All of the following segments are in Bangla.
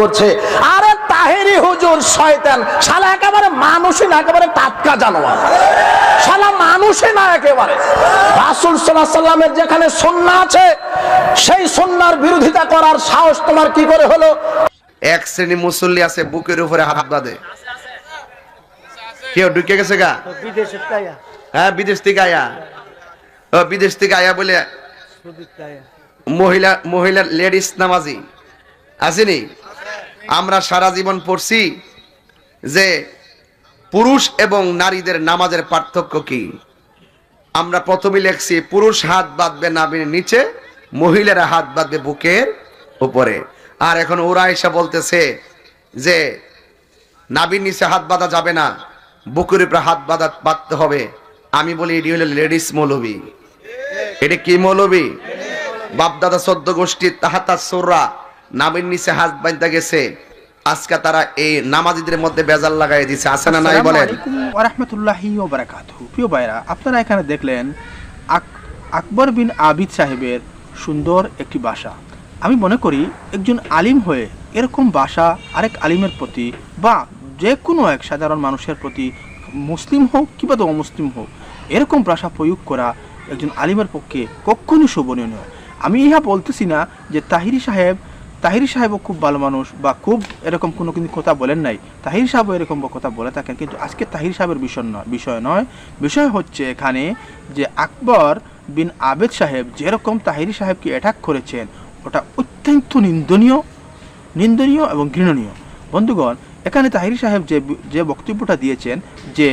করছে। আরে তাহেরি হুজুর, শয়তান। শালা একেবারে মানুষই না, একেবারে টাটকা জানোয়ার। শালা মানুষই না একেবারে। রাসূল সাল্লাল্লাহু সাল্লামের যেখানে সুন্নাহ আছে, সেই সুন্নাহর বিরোধিতা করার সাহস তোমার কি করে হলো? এক শ্রেণি মুসল্লি আছে, বুকের উপরে হাত বাঁধে। কেউ ঢুকে গেছে গা? হ্যাঁ বিদেশ থেকে আয়া। বিদেশ থেকে আয়া বলে মহিলা মহিলা লেডিস নামাজি। আসেনি? আমরা সারা জীবন পড়ছি যে পুরুষ এবং নারীদের নামাজের পার্থক্য কি? আমরা প্রথমে লিখছি, পুরুষ হাত বাঁধবে নাবির নিচে, মহিলারা হাত বাঁধবে বুকের উপরে। আর এখন ওরা এসে বলতেছে যে নাবির নিচে হাত বাঁধা যাবে না, বুকের উপরে হাত বাঁধা, বাঁধতে হবে। আমি বলি, এটি হলো লেডিস মৌলবী। এটা কি মৌলবী? বাপদাদা চোদ্দ গোষ্ঠীর তাহাতা সোররা নামের নিচে হাত বাঁধতে গেছে। আজকে তারা এই নামাজিদের মধ্যে বেজাল লাগাই দিছে আছে না নাই বলেন? ওরহমতুল্লাহি ওবরাকাতুহু প্রিয় ভাইরা আপনারা এখানে দেখলেন আকবর বিন আবিদ সাহেবের সুন্দর একটি বাসা। আমি মনে করি একজন আলিম হয়ে এরকম বাসা আরেক আলিমের প্রতি বা যে কোনো এক সাধারণ মানুষের প্রতি মুসলিম হোক কিংবা তো অমুসলিম হোক এরকম ভাষা প্রয়োগ করা একজন আলিমের পক্ষে কখনই শোভনীয় নয়। আমি ইহা বলতেছি না যে তাহিরি সাহেব তাহিরি সাহেবও খুব ভালো মানুষ বা খুব এরকম কোনো কিন্তু কথা বলেন নাই। তাহির সাহেবও এরকম কথা বলে থাকেন, কিন্তু আজকে তাহির সাহেবের বিষয় নয় বিষয় নয়। বিষয় হচ্ছে এখানে যে আকবর বিন আবেদ সাহেব যেরকম তাহিরি সাহেবকে অ্যাটাক করেছেন, ওটা অত্যন্ত নিন্দনীয় নিন্দনীয় এবং ঘৃণনীয়। বন্ধুগণ, এখানে তাহিরি সাহেব যে যে বক্তব্যটা দিয়েছেন যে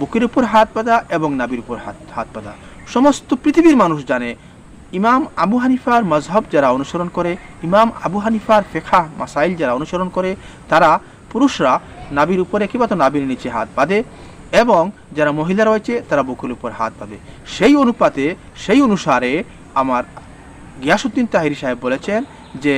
বুকের উপর হাত বাঁধা এবং নাবির উপর হাত হাত বাঁধা, সমস্ত পৃথিবীর মানুষ জানে ইমাম আবু হানিফার মজহব যারা অনুসরণ করে, ইমাম আবু হানিফার ফেখা মাসাইল যারা অনুসরণ করে, তারা পুরুষরা নাবির উপরে কিংবা তো নাবির নিচে হাত বাঁধে এবং যারা মহিলা রয়েছে, তারা বুকের উপর হাত বাঁধে। সেই অনুপাতে, সেই অনুসারে আমার গিয়াসুদ্দিন তাহিরি সাহেব বলেছেন যে,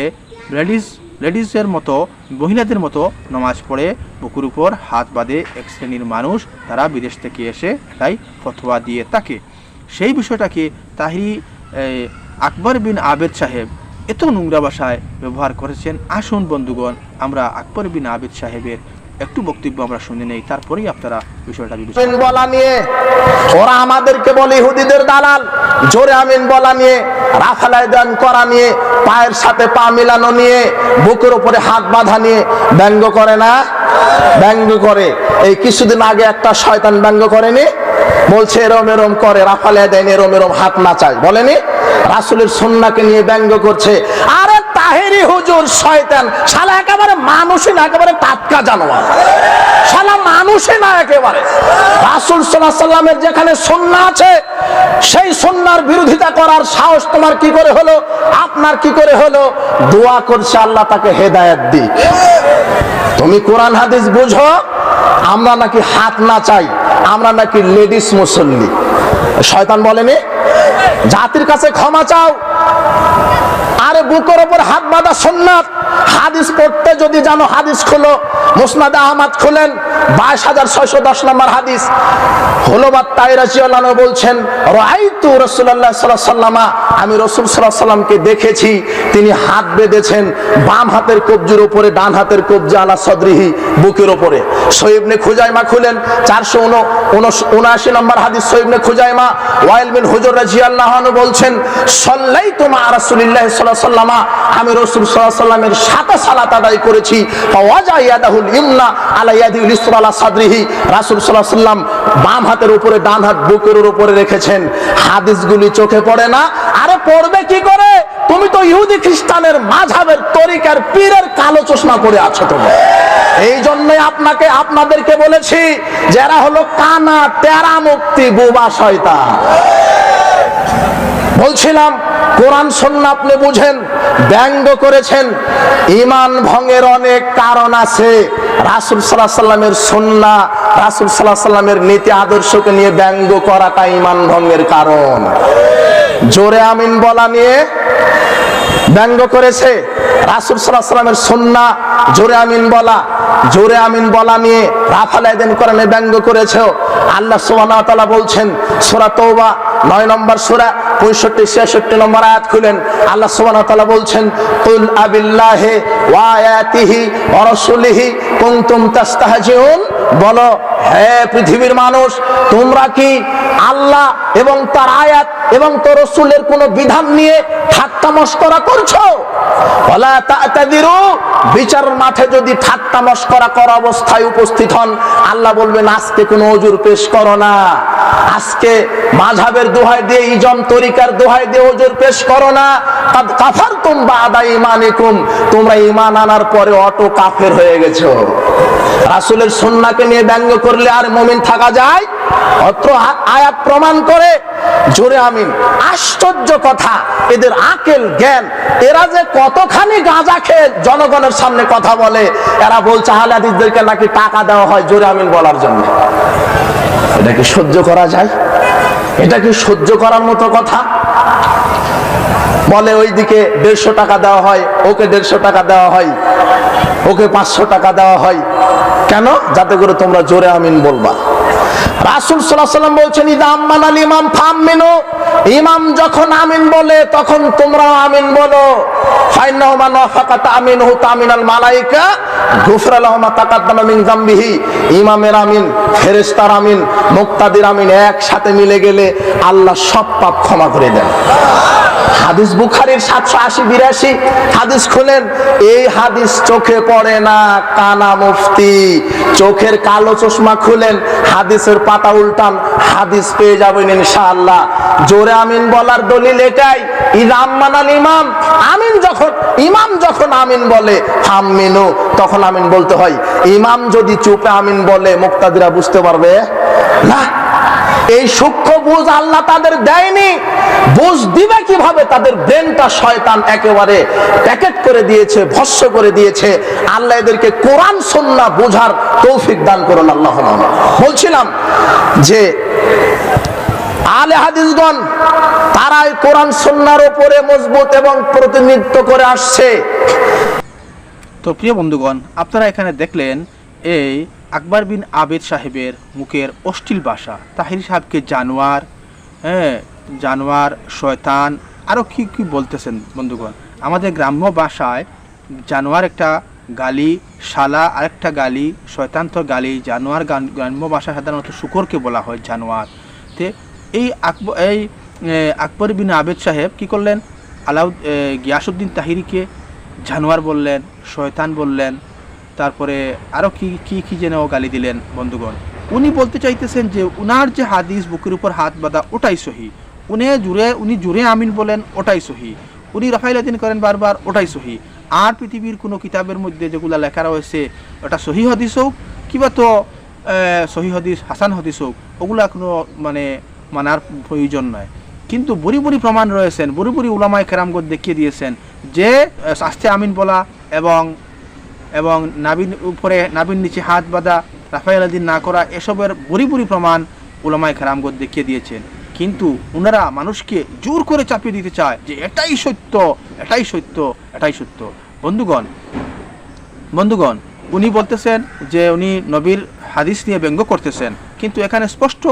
লেডিস, লেডিসের মতো, মহিলাদের মতো নামাজ পড়ে বুকুর উপর হাত বাঁধে এক শ্রেণির মানুষ, তারা বিদেশ থেকে এসে এটাই ফতোয়া দিয়ে থাকে। সেই বিষয়টাকে তাহিরি এই, আকবর বিন আবেদ সাহেব এত নোংরা ভাষায় ব্যবহার করেছেন। আসুন বন্ধুগণ আমরা আকবর বিন আবেদ সাহেবের একটু বক্তব্য আমরা শুনে নেই তারপরেই আপনারা বিষয়টা বলা নিয়ে ওরা আমাদেরকে বলে ইহুদিদের দালাল। জোরে আমিন বলা নিয়ে রাফালায় দান করা নিয়ে পায়ের সাথে পা মিলানো নিয়ে বুকের উপরে হাত বাঁধা নিয়ে ব্যঙ্গ করে না? ব্যঙ্গ করে। এই কিছুদিন আগে একটা শয়তান ব্যঙ্গ করেনি? বলছে, এরম এরম করে, রাফালে দেন এরম এরম হাত না নাচায় বলেনি? রাসুলের সন্নাকে নিয়ে ব্যঙ্গ করছে। আরে তাহেরি হুজুর, শয়তান। শালা একেবারে মানুষই না, একেবারে টাটকা জানোয়ার। শালা মানুষই না একেবারে। রাসুল সাল্লাহ সাল্লামের যেখানে সন্না আছে, সেই সন্ন্যার বিরোধিতা করার সাহস তোমার কি করে হলো? আপনার কি করে হলো? দোয়া করছে আল্লাহ তাকে হেদায়েত দি তুমি কোরআন হাদিস বুঝো, আমরা নাকি হাত না চাই। আমরা নাকি লেডিস মুসল্লি। শয়তান বলেনি জাতির কাছে ক্ষমা চাও। আরে বুকের ওপর হাত বাঁধা সুন্নাত। হাদিস পড়তে যদি জানো, হাদিস খোলো। মুসনাদ আহমদ খুলেন। বাইশ হাজার ছয়শো দশ নম্বর হাদিস। হলোবাদ তাইরাজিয়াল্লাহ বলছেন রাইতু রসুল্লাহ সাল্লাহ সাল্লামা আমি রসুল সাল্লাহ সাল্লামকে দেখেছি। তিনি হাত বেঁধেছেন বাম হাতের কবজির উপরে, ডান হাতের কবজি আলা সদরিহি, বুকের উপরে। সৈবনে খুজাইমা খুলেন। চারশো উনআশি নম্বর হাদিস সৈবনে খুজাইমা। ওয়াইল বিন হুজুর বলছেন সল্লাই তোমা রাসূলুল্লাহ সাল্লামা আমি রাসূল সাল্লামের সালাত আদায় করেছি। রাসূল সাল্লাম বাম হাতের উপরে ডান হাত বুকের উপরে রেখেছেন। হাদিসগুলি চোখে পড়ে না, আরে পড়বে কি করে? তুমি তো ইহুদি খ্রিস্টানের মাঝাবের তরিকার পীরের কালো চশমা পরে আছো তুমি এই জন্যই আপনাকে, আপনাদেরকে বলেছি, যারা হলো কানা, তেরা মুক্তি, বুবা, শয়তান। বলছিলাম, কোরআন সন্না আপনি বুঝেন, ব্যঙ্গ করেছেন। ইমান ভঙ্গের অনেক কারণ আছে। রাসুল সাল্লাহ সাল্লামের সন্না, রাসুল সাল্লাহ সাল্লামের নীতি আদর্শকে নিয়ে ব্যঙ্গ করাটা ইমান ভঙ্গের কারণ। জোরে আমিন বলা নিয়ে ব্যঙ্গ করেছে। রাসুল সাল্লাহ সাল্লামের সন্না, জোরে আমিন বলা। জোরে আমিন বলা নিয়ে রাফাল আয়দিন কোরআনে ব্যঙ্গ করেছে আল্লাহ তাআলা বলছেন, সূরা তওবা নয় নম্বর সুরা, পঁয়ষট্টি ছিয়াষট্টি নম্বর আয়াত খুলেন। আল্লাহ সুবান বলছেন, কুল আবিল্লাহে ওয়ায়াতিহি আয়াতিহি কুমতুম তাস্তাহজিউন। বলো হ্যাঁ পৃথিবীর মানুষ, তোমরা কি আল্লাহ এবং তার আয়াত এবং তোর রসুলের কোন বিধান নিয়ে ঠাট্টা মস্করা করছ? ওয়ালা বিচার মাঠে যদি ঠাট্টা মস্করা করা অবস্থায় উপস্থিত হন, আল্লাহ বলবেন, আজকে কোনো অজুর পেশ করো না। আজকে মাঝাবের দোহাই দিয়ে, ইজম তরিকার দোহাই দিয়ে অজুর পেশ করো না। কাদ কাফারতুম বাদা ঈমানিকুম, তোমরা ইমান আনার পরে অটো কাফের হয়ে গেছো। রাসূলের সন্নাকে নিয়ে ব্যঙ্গ করলে আর মমিন থাকা যায়? অত্র আয়াত প্রমাণ করে, জোরে আমিন। আশ্চর্য কথা, এদের আকেল, জ্ঞান, এরা যে কতখানি গাঁজা খেয়ে জনগণের সামনে কথা বলে, এরা বলছে হালাদিসদেরকে নাকি টাকা দেওয়া হয়? জোরে আমিন বলার জন্য। এটাকে সহ্য করা যায়? এটা কি সহ্য করার মতো কথা? বলে ওইদিকে দেড়শো টাকা দেওয়া হয়, ওকে দেড়শো টাকা দেওয়া হয়, ওকে পাঁচশো টাকা দেওয়া হয়। কেন? যাতে করে তোমরা জোরে আমিন বলবা। রাসুল সাল্লাহ সাল্লাম বলছেন, ইদা আম্মান ফাম মিনু ইমাম যখন আমিন বলে, তখন তোমরা আমিন বলো। ইমামের আমিন, ফেরেশতার আমিন, মুক্তাদির আমিন একসাথে মিলে গেলে আল্লাহ সব পাপ ক্ষমা করে দেন। হাদিস বুখারির সাতশো আশি, বিরাশি। হাদিস খুলেন, এই হাদিস চোখে পড়ে না, কানা মুফতি। চোখের কালো চশমা খুলেন, হাদিসের পাতা উল্টান, হাদিস পেয়ে যাবেন ইনশাআল্লাহ। জোরে আমিন বলার দলিল এটাই, ইমাম মানাল ইমাম, আমিন যখন, ইমাম যখন আমিন বলে আমিনু তখন আমিন বলতে হয়। ইমাম যদি চুপে আমিন বলে, মুক্তাদিরা বুঝতে পারবে? না। এই সূক্ষ্ম বুঝ আল্লাহ তাদের দেয়নি। বুঝ দিবে কীভাবে? তাদের ব্রেনটা শয়তান একেবারে প্যাকেট করে দিয়েছে, ভস্য করে দিয়েছে। আল্লাহ এদেরকে কোরআন সন্না বোঝার তৌফিক দান করুন আল্লাহ বলছিলাম যে, আলে হাদিসগণ, তারাই কোরআন সন্ন্যার উপরে মজবুত এবং প্রতিনিধিত্ব করে আসছে। তো প্রিয় বন্ধুগণ, আপনারা এখানে দেখলেন এই আকবর বিন আবেদ সাহেবের মুখের অশ্লীল ভাষা তাহির সাহেবকে জানোয়ার হ্যাঁ জানোয়ার শয়তান আরও কি কি বলতেছেন বন্ধুগণ? আমাদের গ্রাম্য ভাষায় জানোয়ার একটা গালি শালা আরেকটা গালি শয়তান তো গালি জানোয়ার গ্রাম্য ভাষায় সাধারণত শুকরকে বলা হয় জানোয়ার। তে এই আকবর এই আকবর বিন আবেদ সাহেব কি করলেন? আলাউ এ, গিয়াসুদ্দিন তাহিরিকে জানোয়ার বললেন শয়তান বললেন তারপরে আরও কি কি কি যেন গালি দিলেন বন্ধুগণ। উনি বলতে চাইতেছেন যে, উনার যে হাদিস বুকের উপর হাত বাঁধা ওটাই সহি। উনি জুড়ে উনি জুড়ে আমিন বলেন, ওটাই সহি। উনি রাফাইলাদিন করেন বারবার, ওটাই সহি। আর পৃথিবীর কোনো কিতাবের মধ্যে যেগুলা লেখা রয়েছে, ওটা সহি হাদিস হোক, কিবা তো সহি হাদিস, হাসান হদিস হোক, ওগুলা কোনো মানে মানার প্রয়োজন নয়। কিন্তু বুড়ি বুড়ি প্রমাণ রয়েছেন, বুড়ি বুড়ি উলামায় কেরামগত দেখিয়ে দিয়েছেন যে শাস্তে আমিন বলা এবং এবং নাবিন উপরে নাবিন নিচে হাত বাঁধা রাফাইল আদিন না করা এসবের বুড়ি বুড়ি প্রমাণ উলামায় খেরামগত দেখিয়ে দিয়েছেন। কিন্তু ওনারা মানুষকে জোর করে চাপিয়ে দিতে চায় যে এটাই সত্য এটাই সত্য এটাই সত্য। বন্ধুগণ বন্ধুগণ, উনি বলতেছেন যে উনি নবীর হাদিস নিয়ে ব্যঙ্গ করতেছেন। কিন্তু এখানে স্পষ্ট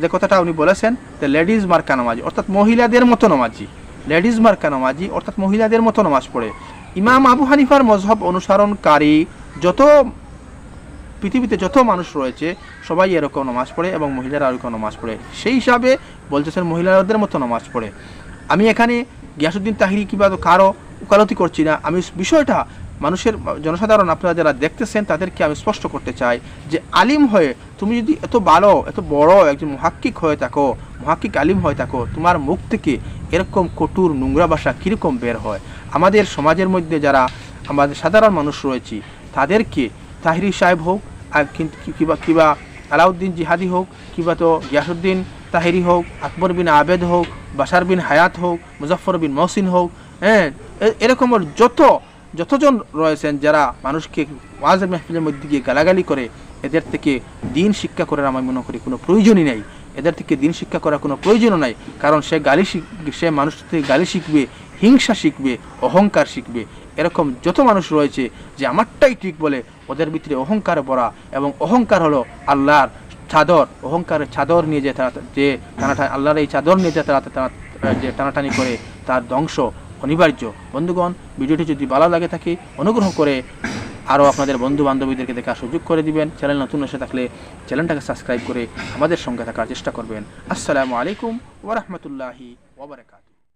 যে কথাটা উনি বলেছেন যে লেডিজ মার্কা নামাজি, অর্থাৎ মহিলাদের মতো নামাজি। লেডিজ মার্কা নামাজি, অর্থাৎ মহিলাদের মতো নামাজ পড়ে। ইমাম আবু হানিফার মজহব অনুসরণকারী যত পৃথিবীতে যত মানুষ রয়েছে, সবাই এরকম নামাজ পড়ে এবং মহিলারা এরকম নামাজ পড়ে। সেই হিসাবে বলতেছেন মহিলাদের মতো নামাজ পড়ে। আমি এখানে গিয়াসুদ্দিন তাহিরি কিংবা কারও উকালতি করছি না। আমি বিষয়টা মানুষের, জনসাধারণ আপনারা যারা দেখতেছেন, তাদেরকে আমি স্পষ্ট করতে চাই যে আলিম হয়ে তুমি যদি এত ভালো, এত বড় একজন মহাক্কিক হয়ে থাকো, মহাক্কিক আলিম হয়ে থাকো, তোমার মুখ থেকে এরকম কটুর নোংরা ভাষা কীরকম বের হয়? আমাদের সমাজের মধ্যে যারা আমাদের সাধারণ মানুষ রয়েছে, তাদেরকে তাহিরি সাহেব হোক, আর কিবা কিবা আলাউদ্দিন জিহাদি হোক, কিবা তো গিয়াসুদ্দিন তাহিরি হোক, আকবর বিন আবেদ হোক বাসার বিন হায়াত হোক মুজফর বিন মহসিন হোক হ্যাঁ এ- এরকম যত, যতজন রয়েছেন যারা মানুষকে ওয়াজ মেহফিলের মধ্যে গিয়ে গালাগালি করে, এদের থেকে দিন শিক্ষা করার আমি মনে করি কোনো প্রয়োজনই নেই। এদের থেকে দিন শিক্ষা করার কোনো প্রয়োজনও নাই। কারণ সে গালি শিখ, সে মানুষ থেকে গালি শিখবে হিংসা শিখবে, অহংকার শিখবে। এরকম যত মানুষ রয়েছে যে আমারটাই ঠিক বলে, ওদের ভিতরে অহংকার ভরা এবং অহংকার হলো আল্লাহর চাদর। অহংকারের চাদর নিয়ে যে তারা যে টানাটানি আল্লাহর এই চাদর নিয়ে যে তারা যে টানাটানি করে, তার ধ্বংস অনিবার্য। বন্ধুগণ, ভিডিওটি যদি ভালো লাগে থাকে, অনুগ্রহ করে আরও আপনাদের বন্ধু বান্ধবীদেরকে দেখার সুযোগ করে দিবেন। চ্যানেল নতুন এসে থাকলে চ্যানেলটাকে সাবস্ক্রাইব করে আমাদের সঙ্গে থাকার চেষ্টা করবেন। আসসালামু আলাইকুম ওরহমতুল্লাহি ওবরাকাতু